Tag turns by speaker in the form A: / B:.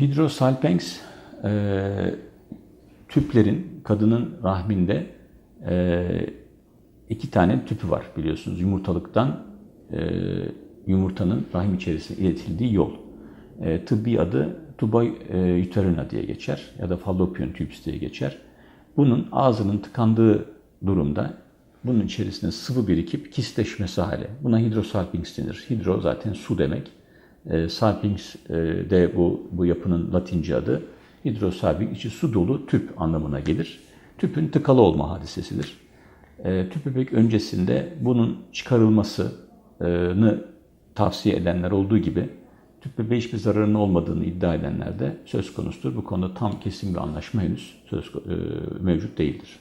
A: Hidrosalpinx e, tüplerin kadının rahminde e, iki tane tüpü var biliyorsunuz. Yumurtalıktan e, yumurtanın rahim içerisine iletildiği yol. E, tıbbi adı tuba e, uterina diye geçer ya da fallopian tubes diye geçer. Bunun ağzının tıkandığı durumda bunun içerisinde sıvı birikip kistleşmesi hali. Buna hidrosalpinx denir. Hidro zaten su demek. E, salpinx e, de bu, bu yapının latince adı. Hidrosalpinx içi su dolu tüp anlamına gelir. Tüpün tıkalı olma hadisesidir. E, tüp bebek öncesinde bunun çıkarılmasını tavsiye edenler olduğu gibi tüp bebeğe hiçbir zararının olmadığını iddia edenler de söz konusudur. Bu konuda tam kesin bir anlaşma henüz söz, e, mevcut değildir.